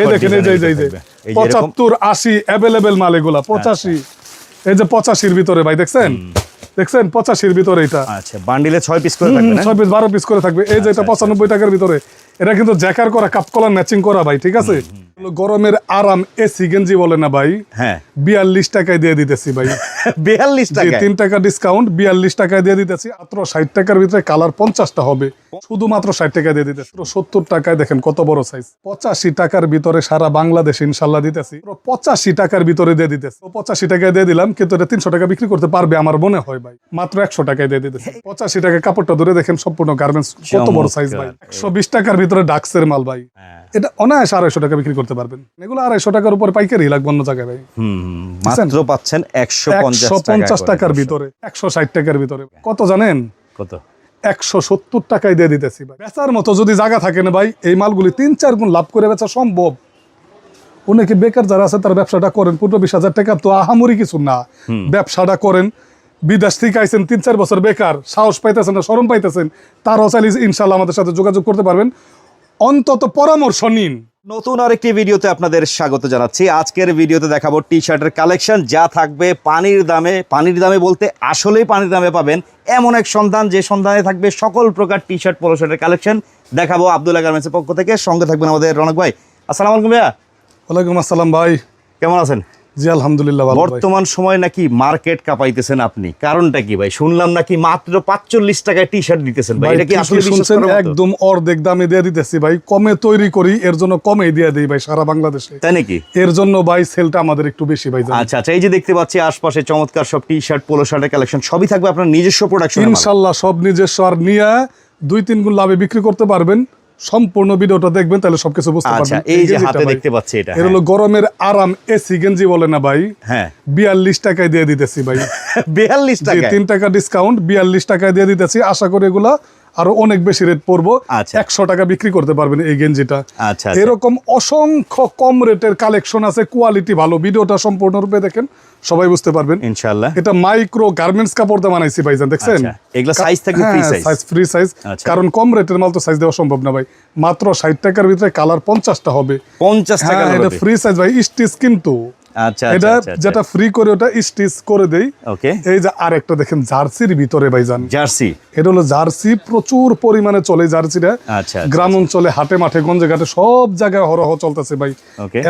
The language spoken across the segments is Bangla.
এই দেখেন এই যে এই যে এই যে। এই যে এরকম- পঁচাত্তর আশি অ্যাভেলেবেল মাল এগুলা পঁচাশি। এই যে পঁচাশির ভিতরে ভাই দেখছেন? দেখছেন? পঁচাশির ভিতরে এটা। আচ্ছা বান্ডিলে ছয় পিস করে থাকবে ছয় পিস বারো পিস করে থাকবে। এই যে আচ্ছা, এটা পঁচানব্বই টাকার ভিতরে এটা কিন্তু জ্যাকার করা কাপ কলার ম্যাচিং করা ভাই ঠিক আছে? গরমের আরাম এসি গেঞ্জি বলে না ভাই? হ্যাঁ। বিয়াল্লিশ টাকায় দিয়ে দিতেছি ভাই। বিয়াল্লিশ টাকা তিন টাকা ডিসকাউন্ট বিয়াল্লিশ টাকায় দিয়ে দিতেছি। মাত্র ষাট টাকার ভিতরে কালার পঞ্চাশটা হবে। শুধুমাত্র ষাট টাকা দিয়ে দিতেছি। সত্তর টাকায় দেখেন কত বড় সাইজ পঁচাশি টাকার ভিতরে সারা বাংলাদেশ ইনশাল্লাহ দিতেছি। পঁচাশি টাকার ভিতরে দিয়ে দিতেছি। পঁচাশি টাকায় দিয়ে দিলাম কিন্তু এটা তিনশো টাকা বিক্রি করতে পারবে আমার মনে হয় ভাই। মাত্র একশো টাকায় দিয়ে দিতেছি। পঁচাশি টাকা কাপড়টা ধরে দেখেন সম্পূর্ণ গার্মেন্টস কত বড় সাইজ ভাই। একশো বিশ টাকার ভিতরে ডাক্সের মাল ভাই। হ্যাঁ। এটা অনায়াস আড়াইশো টাকা বিক্রি করতে পারবেন। এগুলো আড়াইশো টাকার উপরে পাইকারি লাগবে অন্য জায়গায় ভাই। মাত্র পাচ্ছেন একশো পঞ্চাশ টাকার ভিতরে একশো ষাট টাকার ভিতরে। কত জানেন? কত? একশো সত্তর টাকায় দিয়ে দিতেছি ভাই। বেচার মতো যদি জায়গা থাকে না ভাই এই মালগুলি তিন চার গুণ লাভ করে বেচা সম্ভব। অনেকে বেকার যারা আছে তারা ব্যবসাটা করেন। পনেরো বিশ হাজার টাকা তো আহামরি কিছু না। ব্যবসাটা করেন। বিদেশ থেকে আইছেন তিন চার বছর বেকার সাহস পাইতেছেন না সরম পাইতেছেন তারাও চাইলে ইনশাল্লাহ আমাদের সাথে যোগাযোগ করতে পারবেন। অন্তত পরামর্শ নিন। নতুন আরেকটি ভিডিওতে আপনাদের স্বাগত জানাচ্ছি। আজকের ভিডিওতে দেখাবো টি শার্টের কালেকশন যা থাকবে পানির দামে। পানির দামে বলতে আসলেই পানির দামে পাবেন এমন এক সন্ধান যে সন্ধানে থাকবে সকল প্রকার টি শার্ট পোলো শার্টের কালেকশন। দেখাবো আবদুল্লাহ গার্মেন্টসের পক্ষ থেকে। সঙ্গে থাকবেন আমাদের রনক ভাই। আসসালামু আলাইকুম ভাইয়া। ওয়ালাইকুম আসসালাম ভাই। কেমন আছেন? জি আলহামদুলিল্লাহ বর্তমান সময় নাকি মার্কেট কাঁপাইতেছেন আপনি। কারণটা কি ভাই? শুনলাম নাকি মাত্র পাঁচচল্লিশ টাকায় টি শার্ট দিতেছেন ভাই। এটা কি আসলে শুনছেন একদম অর্ধেক দামে দিয়ে দিতেছি ভাই। কমে তৈরি করি এর জন্য কমে দিয়ে দিই ভাই সারা বাংলাদেশে। তাই নাকি? এর জন্য ভাই সেলটা আমাদের একটু বেশি ভাই আচ্ছা আচ্ছা এই যে দেখতে পাচ্ছি আশপাশে চমৎকার সব টি শার্ট পোলো শার্টের কালেকশন সবই থাকবে আপনার নিজস্ব প্রোডাকশন ইনশাল্লাহ সব নিজস্ব। আর নিয়ে দুই তিন গুণ লাভে বিক্রি করতে পারবেন। সম্পূর্ণ ভিডিওটা দেখবেন তাহলে সবকিছু বুঝতে আচ্ছা পারবেন। এই যে হাতে দেখতে পাচ্ছি এটা এর হলো গরমের আরাম এসি গেঞ্জি বলে না ভাই। হ্যাঁ। বিয়াল্লিশ টাকায় দিয়ে দিতেছি ভাই। বিয়াল্লিশ যে টাকা তিন টাকা ডিসকাউন্ট বিয়াল্লিশ টাকায় দিয়ে দিতেছি। আশা করি এগুলা আরও অনেক বেশি রেট পড়ব। আচ্ছা। একশো টাকা বিক্রি করতে পারবেন এই গেঞ্জিটা। আচ্ছা আচ্ছা। এরকম অসংখ্য কম রেটের কালেকশন আছে কোয়ালিটি ভালো। ভিডিওটা সম্পূর্ণরূপে দেখেন সবাই বুঝতে পারবেন। ইনশাল্লাহ এটা মাইক্রো গার্মেন্টস কাপড় দিয়ে বানাইছি ভাইজান দেখছেন? এগুলা থাকবে free size? Size free size. কারণ কম রেটের মাল তো সাইজ দেওয়া সম্ভব না ভাই। মাত্র ষাট টাকার ভিতরে কালার পঞ্চাশটা হবে। পঞ্চাশ টাকা হ্যাঁ এটা ফ্রি সাইজ ভাই স্টিচ কিন্তু। আচ্ছা এটা আচ্ছা যেটা ফ্রি করে ওটা স্টিচ করে দেই। ওকে এই যে আরেকটা দেখেন জার্সির ভিতরে ভাইজান। জার্সি। এটা হলো জার্সি প্রচুর পরিমাণে চলে জার্সিটা। আচ্ছা, গ্রাম অঞ্চলে হাটে মাঠে গঞ্জে ঘাটে সব জায়গায় হরহ চলতেছে ভাই।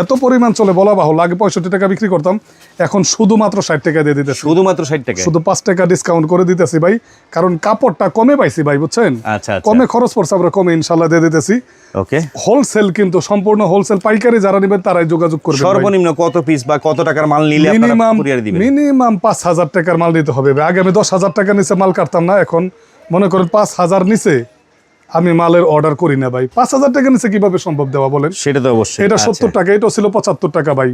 এত পরিমাণ চলে বলা বাহুল আগে পঁয়ষট্টি টাকা বিক্রি করতাম এখন শুধুমাত্র ষাট টাকা দিয়ে দিতেছি। শুধুমাত্র ষাট টাকা। শুধু পাঁচ টাকা ডিসকাউন্ট করে দিতেছি ভাই কারণ কাপড়টা কমে পাইছি ভাই বুঝছেন। কমে খরচ পড়ছে আমরা কমে ইনশাল্লাহ দিয়ে দিতেছি। ওকে হোলসেল কিন্তু সম্পূর্ণ হোলসেল পাইকারি যারা নেবেন তারাই যোগাযোগ করবে সর্বনিম্ন কত পিস বা কত টাকার মাল নিলে মিনিমাম কুরিয়ার দিবেন? মিনিমাম পাঁচ হাজার টাকার মাল নিতে হবে আগে আমি দশ হাজার টাকা নিচে মাল কাটতাম না এখন মনে করেন পাঁচ হাজার নিচে আমি মালের অর্ডার করি না ভাই। পাঁচ হাজার টাকা নিচে কীভাবে সম্ভব দেওয়া বলেন? সেটা তো অবশ্যই। এটা সত্তর টাকা এটা ছিল পঁচাত্তর টাকা ভাই।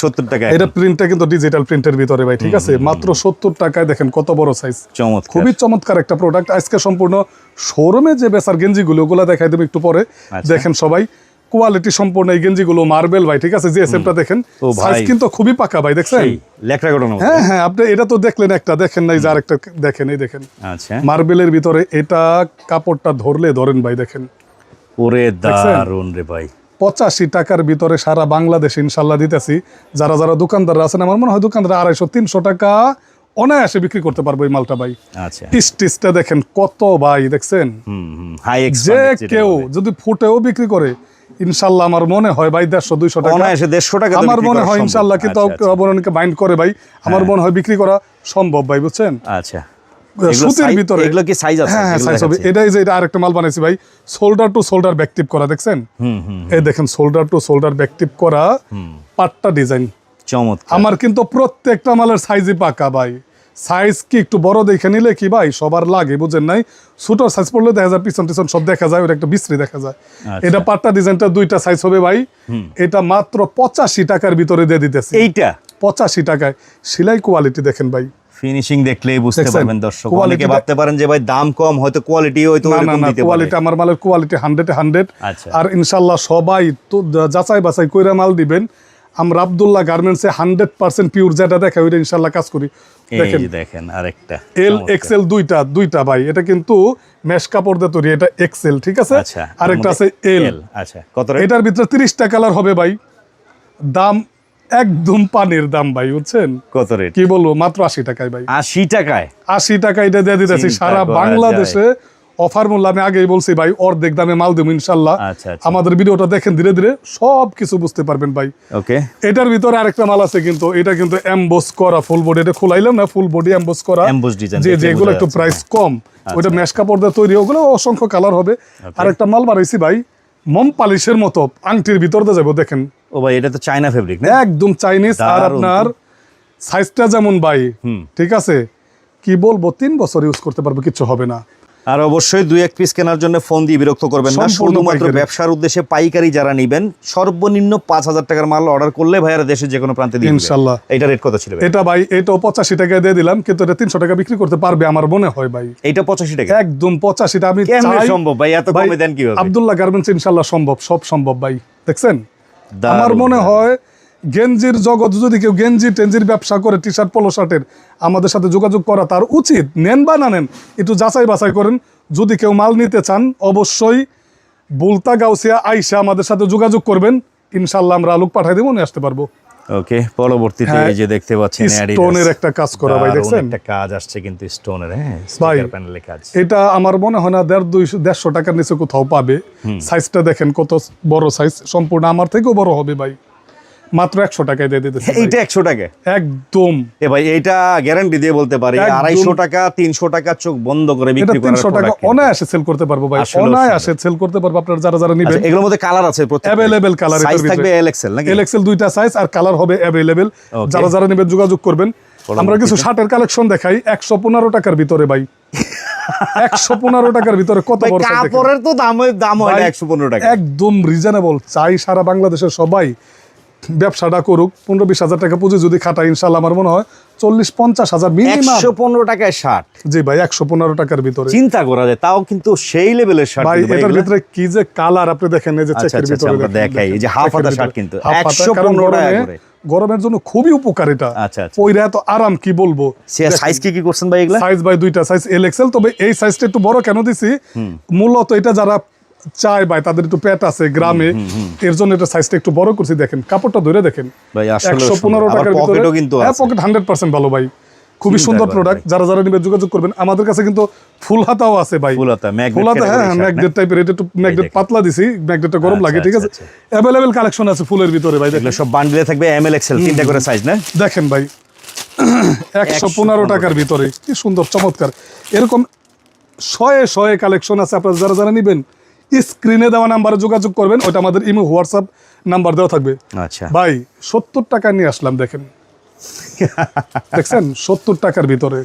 সত্তর টাকা এটা প্রিন্টটা কিন্তু ডিজিটাল প্রিন্টের ভিতরে ভাই ঠিক আছে? মাত্র সত্তর টাকায় দেখেন কত বড় সাইজ চমৎকার। খুবই চমৎকার একটা প্রোডাক্ট আজকে সম্পূর্ণ শোরুমে যে বেচার গেঞ্জিগুলো ওগুলো দেখাই দেবো একটু পরে। আচ্ছা। দেখেন সবাই কোয়ালিটি সম্পূর্ণ এই গেঞ্জিগুলো মার্বেল ভাই ঠিক আছে? জিএসএমটা দেখেন। সাইজ কিন্তু খুবই পাকা ভাই দেখছেন? সেই লেখা ঘটনা হ্যাঁ হ্যাঁ আপনি এটা তো দেখলেন একটা দেখেন নাই যে আরেকটা দেখেন এই দেখেন। আচ্ছা। মার্বেলের ভিতরে এটা কাপড়টা ধরলে ধরেন ভাই দেখেন। ওরে দারুণ রে ভাই। পঁচাশি টাকার ভিতরে সারা বাংলাদেশ ইনশাল্লাহ দিতেছি। যারা যারা দোকানদাররা আছেন আমার মনে হয় দোকানদার আড়াইশো তিনশো টাকা অনায়াসে বিক্রি করতে পারব এই মালটা ভাই। আচ্ছা। স্টিচটা দেখেন কত ভাই দেখছেন? যে কেউ যদি ফুটেও বিক্রি করে ইনশাল্লাহ আমার মনে হয় ভাই দেড়শো দুইশো টাকা। দেড়শো টাকা আমার মনে হয় ইনশাল্লাহ কিন্তু আচ্ছা, আচ্ছা। বাইন্ড করে ভাই। আমার মনে হয় বিক্রি করা সম্ভব ভাই বুঝছেন? আচ্ছা। সুতির ভিতরে। এগুলো কি সাইজ আছে? হ্যাঁ হ্যাঁ সাইজ হবে। এটাই যে এটা আরেকটা মাল বানাইছি ভাই। শোল্ডার টু শোল্ডার ব্যাকটিভ করা দেখছেন? হুম হুম এই দেখেন শোল্ডার টু শোল্ডার ব্যাকটিভ করা পাটটা ডিজাইন চমৎকার। আমার কিন্তু প্রত্যেকটা মালের সাইজই পাকা ভাই। সাইজ কি একটু বড় দেখে নিলে কি ভাই? সবার লাগে বুঝেন নাই? ছোট সাইজ পড়লে দেখা যায় পিছন টিছন সব দেখা যায় ওটা একটা বিশ্রী দেখা যায়। আচ্ছা। এটা পাট্টা ডিজাইনটা দুইটা সাইজ হবে ভাই। এটা মাত্র পঁচাশি টাকার ভিতরে দিয়ে দিতেছে। এইটা? পঁচাশি টাকায়। সেলাই কোয়ালিটি দেখেন ভাই। ফিনিশিং দেখলেই বুঝতে পারবেন দর্শক। অনেকে ভাবতে পারেন যে ভাই দাম কম হয়তো কোয়ালিটি হয়তো না না এরকম দিতে কোয়ালিটি আমার মালের কোয়ালিটি হান্ড্রেড হান্ড্রেড আচ্ছা। আর ইনশাল্লাহ সবাই তো যাচাই বাছাই কইরা মাল দিবেন। আমরা আবদুল্লাহ গার্মেন্টসে হান্ড্রেড পার্সেন্ট পিওর যেটা দেখা ওইটা ইনশাল্লাহ কাজ করি। দেখেন। দেখেন আরেকটা। এল এক্সেল দুইটা দুইটা ভাই। এটা কিন্তু মেশ কাপড় দিয়ে তৈরি এটা এক্সেল ঠিক আছে? আচ্ছা আরেকটা আছে এল এল আচ্ছা কত এটার ভিতরে তিরিশটা কালার হবে ভাই। দাম একদম পানির দাম ভাই বুঝছেন? কত রেট কি বলব মাত্র আশি টাকায় ভাই। আশি টাকায়? আশি টাকা এটা দিয়ে দিতেছি সারা বাংলাদেশে অফার মূল্য আমি আগেই বলছি ভাই অর্ধেক দামে মাল দেবো ইনশাল্লাহ। আচ্ছা, আচ্ছা। আমাদের ভিডিওটা দেখেন ধীরে ধীরে সব কিছু বুঝতে পারবেন ভাই। ওকে। এটার ভিতরে আরেকটা মাল আছে কিন্তু এটা কিন্তু এমবোস করা ফুল বডি এটা খোলাইলাম না ফুল বডি এমবোস করা। যে যেগুলো একটু প্রাইস হ্যাঁ। কম ওইটা মেশ কাপড় দিয়ে তৈরি ওগুলো অসংখ্য কালার হবে। আরেকটা মাল বাড়াইছি ভাই মম পালিশের মতো আংটির ভিতর দিয়ে যাব দেখেন। ও ভাই এটা তো চায়না ফেব্রিক না? একদম চাইনিজ আর আপনার সাইজটা যেমন ভাই। ঠিক আছে? কি বলব তিন বছর ইউজ করতে পারব কিছু হবে না। আর অবশ্যই দুই এক পিস কেনার জন্য ফোন দিয়ে বিরক্ত করবেন না। শুধুমাত্র ব্যবসার উদ্দেশ্যে পাইকারি যারা নিবেন সর্বনিম্ন পাঁচ হাজার টাকার মাল অর্ডার করলে ভাইয়ারা দেশের যে কোনো প্রান্তে ইনশাল্লাহ। এইটা রেট কত ছিল এটা ভাই এটাও পঁচাশি টাকা দিয়ে দিলাম কিন্তু এটা তিনশো টাকা বিক্রি করতে পারবে আমার মনে হয় ভাই। এইটা পঁচাশি টাকা? একদম পঁচাশিটা। আমি সম্ভব ভাই? এত কমে দেন কীভাবে? আব্দুল্লাহ গার্মেন্টস ইনশাল্লাহ সম্ভব সব সম্ভব ভাই দেখছেন? আমার মনে হয় গেঞ্জির জগৎ যদি কেউ গেঞ্জি টেঞ্জির ব্যবসা করে টি শার্ট পলো শার্টের আমাদের সাথে যোগাযোগ করা তার উচিত। নেন বা না নেন একটু যাচাই বাছাই করেন। যদি কেউ মাল নিতে চান অবশ্যই বুলতা গাউসিয়া আইসা আমাদের সাথে যোগাযোগ করবেন। ইনশাল্লাহ আমরা লোক পাঠাই দেবো নিয়ে আসতে পারব। ওকে পরবর্তীতে হ্যাঁ, এই যে দেখতে পাচ্ছেন স্টোনের একটা কাজ করা ভাই, দেখছেন? একটা কাজ আসছে কিন্তু স্টোনের হ্যাঁ প্যানেলের কাজ। এটা আমার মনে হয় না দেড় দুইশো দেড়শো টাকার নিচে কোথাও পাবে। সাইজটা দেখেন কত বড় সাইজ সম্পূর্ণ আমার থেকেও বড় হবে ভাই। মাত্র একশো টাকায় দিয়ে দিতেছে এইটা একশো টাকা? একদম। এ ভাই এইটা গ্যারান্টি দিয়ে বলতে পারি আড়াইশো টাকা তিনশো টাকা চোখ বন্ধ করে বিক্রি করার তিনশো টাকা অনায়াসে সেল করতে পারব ভাই। অনায়াসে সেল করতে পারব আপনারা যারা যারা নিবেন। আচ্ছা, এগুলোর মধ্যে কালার আছে colour এটার সাইজ থাকবে এল এক্সেল নাকি? এলএক্সএল দুইটা সাইজ আর কালার হবে অ্যাভেলেবেল যারা যারা নেবেন যোগাযোগ করবেন। আমরা কিছু শার্টের কালেকশন দেখাই। একশো পনেরো টাকার ভিতরে ভাই। একশো পনেরো টাকার ভিতরে কত কাপড়ের তো দাম দাম হয় একশো পনেরো টাকা একদম রিজনেবল চাই সারা বাংলাদেশের সবাই ব্যবসাটা করুক পনেরো বিশ হাজার টাকা পুঁজি যদি খাটায় ইনশাল্লাহ আমার মনে হয় চল্লিশ পঞ্চাশ হাজার মিনিমাম একশো পনেরো টাকায় শার্ট জি ভাই একশো পনেরো টাকার ভিতরে। চিন্তা করা যায় তাও কিন্তু সেই লেভেলের শার্ট ভাই এটার ভিতরে কি যে কালার আপনি দেখেন এই যে আচ্ছা, চেকের আচ্ছা, ভিতরে দেখাই, এই যে চেকের হাতা শার্ট কিন্তু, 115 কারণ টাকা করে। গরমের জন্য খুবই উপকার এটা। আচ্ছা, আচ্ছা। পইরা এত আরাম কি বলব? সাইজ কি কি করছেন ভাই এগুলা? সাইজ বাই দুইটা সাইজ এল এক্সেল তবে এই সাইজটা একটু বড় কেন দিছি? মূলত এটা যারা চায় ভাই তাদের একটু পেট আছে গ্রামে এর জন্য এটা সাইজটা একটু বড় করছি দেখেন কাপড়টা ধরে দেখেন। একশো পনেরো টাকার ভিতরে কিন্তু হ্যাঁ পকেট হান্ড্রেড পার্সেন্ট ভালো ভাই। খুবই সুন্দর প্রোডাক্ট যারা যারা নিবে যোগাযোগ করবেন আমাদের কাছে কিন্তু ফুল হাতাও আছে ভাই। ফুল হাতা, হ্যাঁ ম্যাগনেট টাইপের এটা একটু ম্যাগনেট পাতলা দিছি ম্যাগনেটটা গরম আচ্ছা, লাগে ঠিক আছে? আচ্ছা, অ্যাভেলেবেল কালেকশন আছে ফুলের ভিতরে ভাই দেখেন। এগুলো সব বান্ডিলে থাকবে এম এল এক্সেল তিনটা করে সাইজ না? দেখেন ভাই। একশো পনেরো টাকার ভিতরে কি সুন্দর চমৎকার। এরকম শয়ে শয়ে কালেকশন আছে আপনারা যারা যারা নিবেন স্ক্রিনে দেওয়া নাম্বারে যোগাযোগ করবেন ওটা আমাদের ইমো হোয়াটসঅ্যাপ নাম্বার দেওয়া থাকবে। আচ্ছা। ভাই সত্তর টাকা নিয়ে আসলাম দেখেন। দেখছেন? সত্তর টাকার ভিতরে।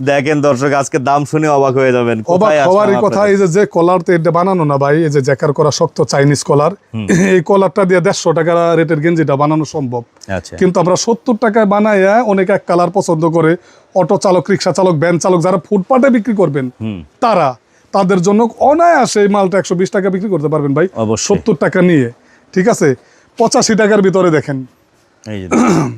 দেখেন দর্শক আজকে দাম শুনে অবাক হয়ে যাবেন। অবাক হওয়ারই কথা এই যে যে কলার তো এটা বানানো না ভাই এই যে জ্যাকার করা শক্ত চাইনিজ কলার এই কলারটা দিয়ে দেড়শো টাকা রেটের গেঞ্জিটা বানানো সম্ভব। আচ্ছা। কিন্তু আমরা সত্তর টাকায় বানাইয়া অনেক এক কালার পছন্দ করে অটো চালক রিক্সা চালক ভ্যান চালক যারা ফুটপাতে বিক্রি করবেন তারা তাদের জন্য অনায়াসে এই মালটা একশো বিশ টাকা বিক্রি করতে পারবেন ভাই। সত্তর টাকা নিয়ে ঠিক আছে? পঁচাশি টাকার ভিতরে দেখেন। এই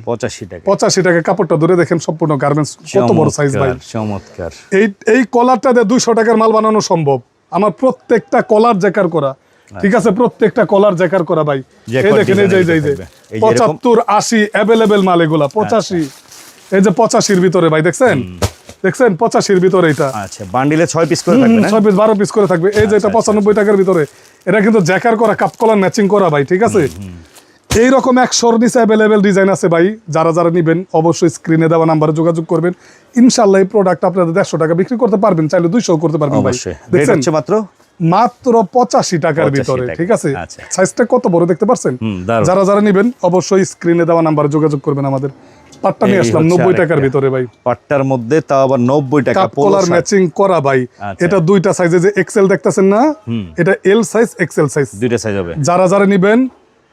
পঁচাশি টাকা। পঁচাশি টাকা কাপড়টা ধরে দেখেন সম্পূর্ণ গার্মেন্টস কত বড় সাইজ ভাই। চমৎকার, এই এই কলারটা দিয়ে দুইশো টাকার মাল বানানো সম্ভব। আমার প্রত্যেকটা কলার জ্যাকার করা। ঠিক আছে? প্রত্যেকটা কলার জ্যাকার করা ভাই। এই দেখেন এই যে এই যে পঁচাত্তর আশি অ্যাভেলেবেল মাল এগুলা। পঁচাশি। এই যে পঁচাশির ভিতরে ভাই দেখছেন? দেখছেন? পঁচাশির ভিতরে এটা। আচ্ছা বান্ডিলে ছয় পিস করে থাকবে ছয় পিস বারো পিস করে থাকবে। এই যে এটা আচ্ছা, পঁচানব্বই টাকার ভিতরে। এটা কিন্তু জ্যাকার করা কাপ কলার ম্যাচিং করা ভাই ঠিক আছে? এইরকম একশোর নিচে অ্যাভেলেবেল ডিজাইন আছে ভাই যারা যারা নিবেন অবশ্যই স্ক্রিনে দেওয়া নাম্বারে যোগাযোগ করবেন। ইনশাল্লাহ এই প্রোডাক্ট আপনাদের দেড়শো টাকা বিক্রি করতে পারবেন চাইলে দুইশো করতে পারবেন ভাই। দেখছেন? মাত্র? মাত্র পঁচাশি টাকার ভিতরে ঠিক আছে? আচ্ছা। সাইজটা কত বড় দেখতে পারছেন? যারা যারা নিবেন অবশ্যই স্ক্রিনে দেওয়া নাম্বারে যোগাযোগ করবেন আমাদের। পাট্টা নিয়ে আসলাম নব্বই টাকার ভিতরে ভাই। পাটটার মধ্যে তা আবার নব্বই টাকা কলার ম্যাচিং করা ভাই। আচ্ছা। এটা দুইটা সাইজে যে এক্সেল দেখতেছেন না এটা এল সাইজ এক্সেল সাইজ দুইটা সাইজ হবে। যারা যারা নিবেন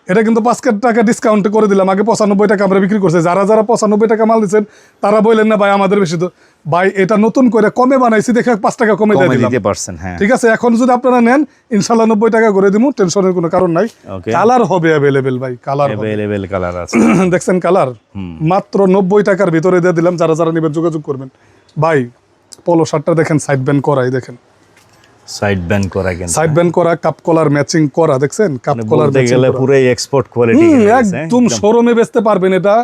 এটা কিন্তু পাঁচ টাকা ডিসকাউন্ট করে দিলাম। আগে পঁচানব্বই টাকা আমরা বিক্রি করছি। যারা যারা পঁচানব্বই টাকা মাল দিচ্ছেন তারা বললেন না ভাই আমাদের বেশি তো ভাই এটা নতুন করে কমে বানাইছি দেখে পাঁচ টাকা কমে দিয়ে দিলাম। দিতে পারছেন হ্যাঁ। ঠিক আছে এখন যদি আপনারা নেন ইনশাল্লাহ নব্বই টাকা করে দিব টেনশনের কোনো কারণ নাই। কালার হবে অ্যাভেলেবেল ভাই কালার অ্যাভেলেবেল কালার আছে। দেখছেন কালার মাত্র নব্বই টাকার ভিতরে দিয়ে দিলাম যারা যারা নেবেন যোগাযোগ করবেন। ভাই পলো শার্টটা দেখেন সাইড ব্যান্ড করাই দেখেন। সাইড ব্যান্ড করা কিন্তু সাইড ব্যান্ড করা কাপ কলার ম্যাচিং করা দেখছেন? কাপ মানে কলার গেলে পুরোই এক্সপোর্ট কোয়ালিটি একদম শোরুমে বেচতে পারবেন এটা।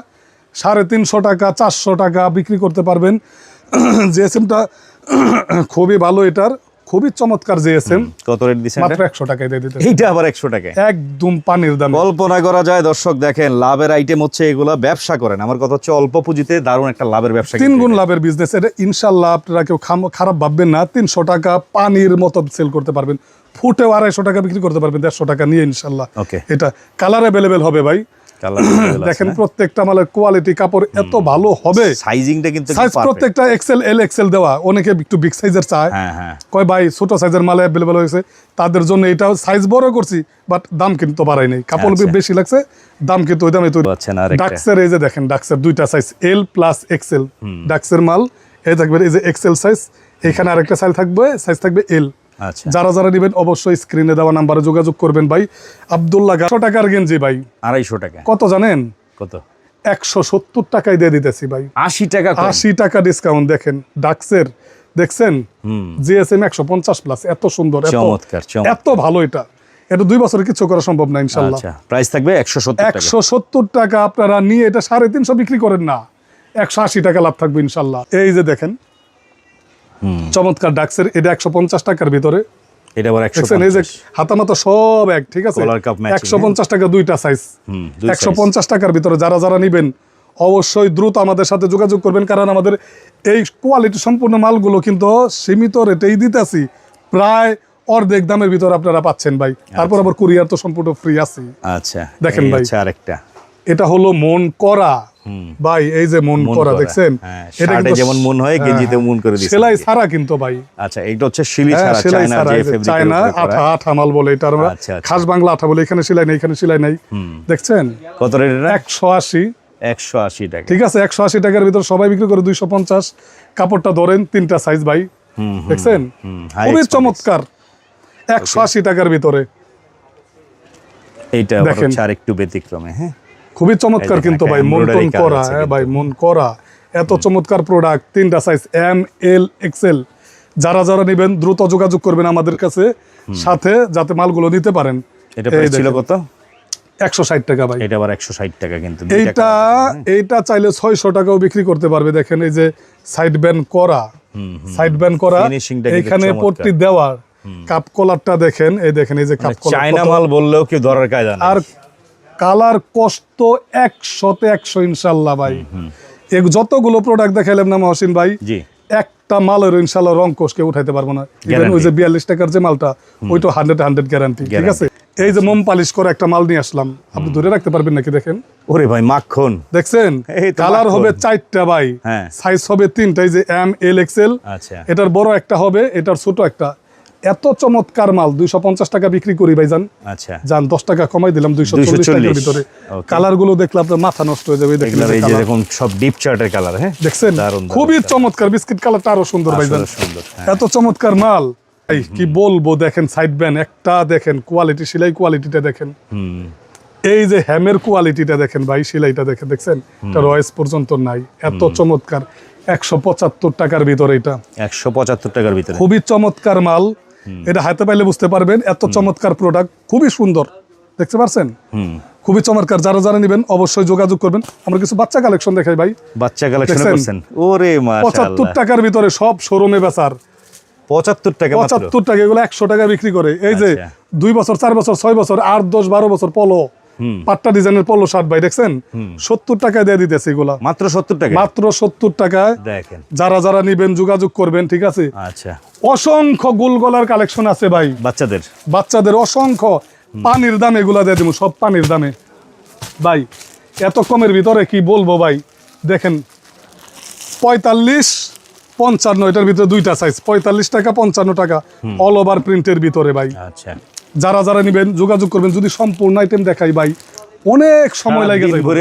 সাড়ে তিনশো টাকা চারশো টাকা বিক্রি করতে পারবেন। জিএসএমটা খুবই ভালো এটার। খুবই চমৎকার জিএসএম। কত রেট দিচ্ছেন মাত্র একশো টাকায় দিয়ে দিতে এইটা আবার একশো টাকা একদম পানির দাম। কল্পনা করা যায় দর্শক দেখেন লাভের আইটেম হচ্ছে এগুলা ব্যবসা করেন। আমার কথা হচ্ছে অল্প পুঁজিতে দারুণ একটা লাভের ব্যবসা তিন গুণ লাভের বিজনেস এটা ইনশাল্লাহ আপনারা কেউ খারাপ ভাববেন না তিনশো টাকা পানির মতো সেল করতে পারবেন। ফুটেও আড়াইশো টাকা বিক্রি করতে পারবেন দেড়শো টাকা নিয়ে ইনশাল্লাহ এটা কালার অ্যাভেলেবেল হবে ভাই। দেখেন প্রত্যেকটা মালের কোয়ালিটি কাপড় এত ভালো হবে। সাইজিংটা কিন্তু সাইজ প্রত্যেকটা এক্সেল এল এক্সেল দেওয়া। অনেকে একটু বিগ সাইজের চায়। হ্যাঁ হ্যাঁ। কয় ভাই ছোট সাইজের মাল অ্যাভেলেবেল হয়েছে। তাদের জন্য এটা সাইজ বড় করছি বাট দাম কিন্তু বাড়াই নাই। কাপড় আচ্ছা। বেশি লাগছে দাম কিন্তু ওই দামে তৈরি। ডাক্সের এই যে দেখেন ডাক্সের দুইটা সাইজ এল প্লাস এক্সেল ডাক্সের মাল এই থাকবে এই যে এক্সেল সাইজ এখানে আরেকটা সাইজ থাকবে সাইজ থাকবে এল যারা যারা নেবেন অবশ্যই স্ক্রিনে দেওয়া নাম্বারে যোগাযোগ করবেন ভাই। আবদুল্লাহ একশো টাকার গেঞ্জি ভাই? আড়াইশো টাকা। কত জানেন? কত? একশো সত্তর টাকায় দিয়ে দিতেছি ভাই। আশি টাকা আশি টাকা ডিসকাউন্ট দেখেন ডাক্সের দেখছেন? জিএসএম একশো পঞ্চাশ প্লাস এত সুন্দর এত- চমৎকার। এত ভালো এটা। এটা দুই বছরে কিছু করা সম্ভব না ইনশাল্লাহ। আচ্ছা প্রাইস থাকবে একশো সত্তর একশো সত্তর টাকা আপনারা নিয়ে এটা সাড়ে তিনশো বিক্রি করেন না। একশো আশি টাকা লাভ থাকবে ইনশাল্লাহ। এই যে দেখেন চমৎকার ডাক্সের এটা একশো পঞ্চাশ টাকার ভিতরে। এটা আবার একশো দেখছেন এই যে হাতামাতা সব এক ঠিক আছে? Collar cup matching, একশো পঞ্চাশ টাকা দুইটা সাইজ একশো পঞ্চাশ টাকার ভিতরে যারা যারা নিবেন অবশ্যই দ্রুত আমাদের সাথে যোগাযোগ করবেন কারণ আমাদের এই কোয়ালিটি সম্পূর্ণ মালগুলো কিন্তু সীমিত রেটেই দিতেছি। প্রায় অর্ধেক দামের ভিতরে আপনারা পাচ্ছেন ভাই। তারপর আবার কুরিয়ার তো সম্পূর্ণ ফ্রি আছে আচ্ছা দেখেন ভাই। আরেকটা। এটা হলো মন করা। ভাই এই যে মন করা। দেখছেন? হ্যাঁ, এটা কিন্তু- যেমন মন হয়, হ্যাঁ, হ্যাঁ। মন করে দিয়েছে সেলাই? ছাড়া কিন্তু ভাই। আচ্ছা এইটা হচ্ছে শিলি ছাড়া চায়না যে এই চায়না আঠা আঠা মাল বলে এটা আমরা। আচ্ছা, আচ্ছা। খাস বাংলা আঠা বলে এখানে সেলাই নেই এখানে সেলাই নেই। দেখছেন? কত রেট এটা? একশো আশি। একশো আশি টাকা। ঠিক আছে একশো আশি টাকার ভিতর সবাই বিক্রি করে দুইশো পঞ্চাশ। কাপড়টা ধরেন তিনটা সাইজ ভাই। দেখছেন? খুবই চমৎকার। একশো আশি টাকার ভিতরে। এইটা আরেকটু ব্যতিক্রমে হ্যাঁ? খুবই চমৎকার কিন্তু ভাই মন টন করা হ্যাঁ ভাই মন করা। এত চমৎকার প্রোডাক্ট তিনটা সাইজ এম এল এক্সেল যারা যারা নেবেন দ্রুত যোগাযোগ করবেন আমাদের কাছে। সাথে যাতে মালগুলো নিতে পারেন। এটা ছিল কত? একশো ষাট টাকা ভাই। এটা আবার একশো ষাট টাকা কিন্তু এইটা colour আছে, হ্যাঁ? এইটা চাইলে ছয়শো টাকাও বিক্রি করতে পারবে। দেখেন এই যে সাইড ব্যান করা। সাইড ব্যান করা এখানে পট্টি দেওয়া কাপ কলারটা দেখেন এই দেখেন এই যে কাপ মানে চায়না মাল বললেও কেউ ধরার আর কালার কষ্ট একশোতে একশো ইনশাল্লাহ ভাই। যতগুলো প্রোডাক্ট দেখাইলাম না মহসিন ভাই একটা মালের ইনশাল্লাহ রং কোষকে উঠাইতে পারব না। Guarantee. ওই যে বিয়াল্লিশ টাকার যে মালটা ওইটা হান্ড্রেড হান্ড্রেড গ্যারান্টি ঠিক আছে? এই যে মোম পালিশ করে একটা মাল নিয়ে আসলাম আপনি ধরে রাখতে পারবেন নাকি দেখেন? ওরে ভাই মাখন। দেখছেন? কালার হবে চারটা ভাই। হ্যাঁ। সাইজ হবে তিনটা এই যে এম এল এক্সেল এটার বড় একটা হবে এটার ছোট একটা। এত চমৎকার মাল দুইশো পঞ্চাশ টাকা বিক্রি করি ভাই জান আচ্ছা। যান দশ টাকা কমাই দিলাম দুইশো চল্লিশ টাকার ভিতরে। কালারগুলো দেখলে আপনার মাথা নষ্ট হয়ে যাবে এই দেখেন সব ডিপ চার্টের কালার হ্যাঁ? দেখছেন? খুবই চমৎকার। বিস্কিট কালারটা আরও সুন্দর ভাই সুন্দর হ্যাঁ। এত চমৎকার মাল। কি বলব দেখেন সাইড ব্যান একটা দেখেন কোয়ালিটি সেলাই কোয়ালিটিটা দেখেন। হুম। এই যে হ্যামের কোয়ালিটিটা দেখেন ভাই সেলাইটা দেখেন দেখছেন? এটা রয়েস পর্যন্ত নাই। এত চমৎকার একশো পঁচাত্তর টাকার ভিতরে এটা। একশো পঁচাত্তর টাকার ভিতরে। খুবই চমৎকার মাল। এটা হাতে পাইলে বুঝতে পারবেন এত চমৎকার প্রোডাক্ট খুবই সুন্দর। দেখতে পারছেন? খুবই চমৎকার যারা যারা নেবেন অবশ্যই যোগাযোগ করবেন। আমরা কিছু বাচ্চা কালেকশন দেখাই ভাই। বাচ্চা কালেকশন? করছেন? ওরে পঁচাত্তর টাকার ভিতরে সব শোরুমে বেচার। পঁচাত্তর টাকা পঁচাত্তর টাকা এগুলো একশো টাকা বিক্রি করে। এই যে আচ্ছা। দুই বছর চার বছর ছয় বছর আট দশ বারো বছর পলো। পাট্টা ডিজাইনের পলো শার্ট ভাই দেখছেন? সত্তর টাকায় দিয়ে দিতেছে এগুলা। মাত্র সত্তর টাকা মাত্র সত্তর টাকায়। দেখেন। যারা যারা নিবেন যোগাযোগ করবেন ঠিক আছে? আচ্ছা। অসংখ্য গোলগলার কালেকশন আছে ভাই। বাচ্চাদের? বাচ্চাদের অসংখ্য। পানির দামে এগুলা দিয়ে দিব সব পানির দামে। ভাই এত কমের ভিতরে কি বলব ভাই? দেখেন পঁয়তাল্লিশ পঞ্চান্ন এটার ভিতরে দুইটা সাইজ পঁয়তাল্লিশ টাকা পঞ্চান্ন টাকা অল ওভার প্রিন্টের ভিতরে ভাই। আচ্ছা। যারা যারা নেবেন যোগাযোগ করবেন যদি সম্পূর্ণ আইটেম দেখাই ভাই অনেক সময় লাগে যায় ভরে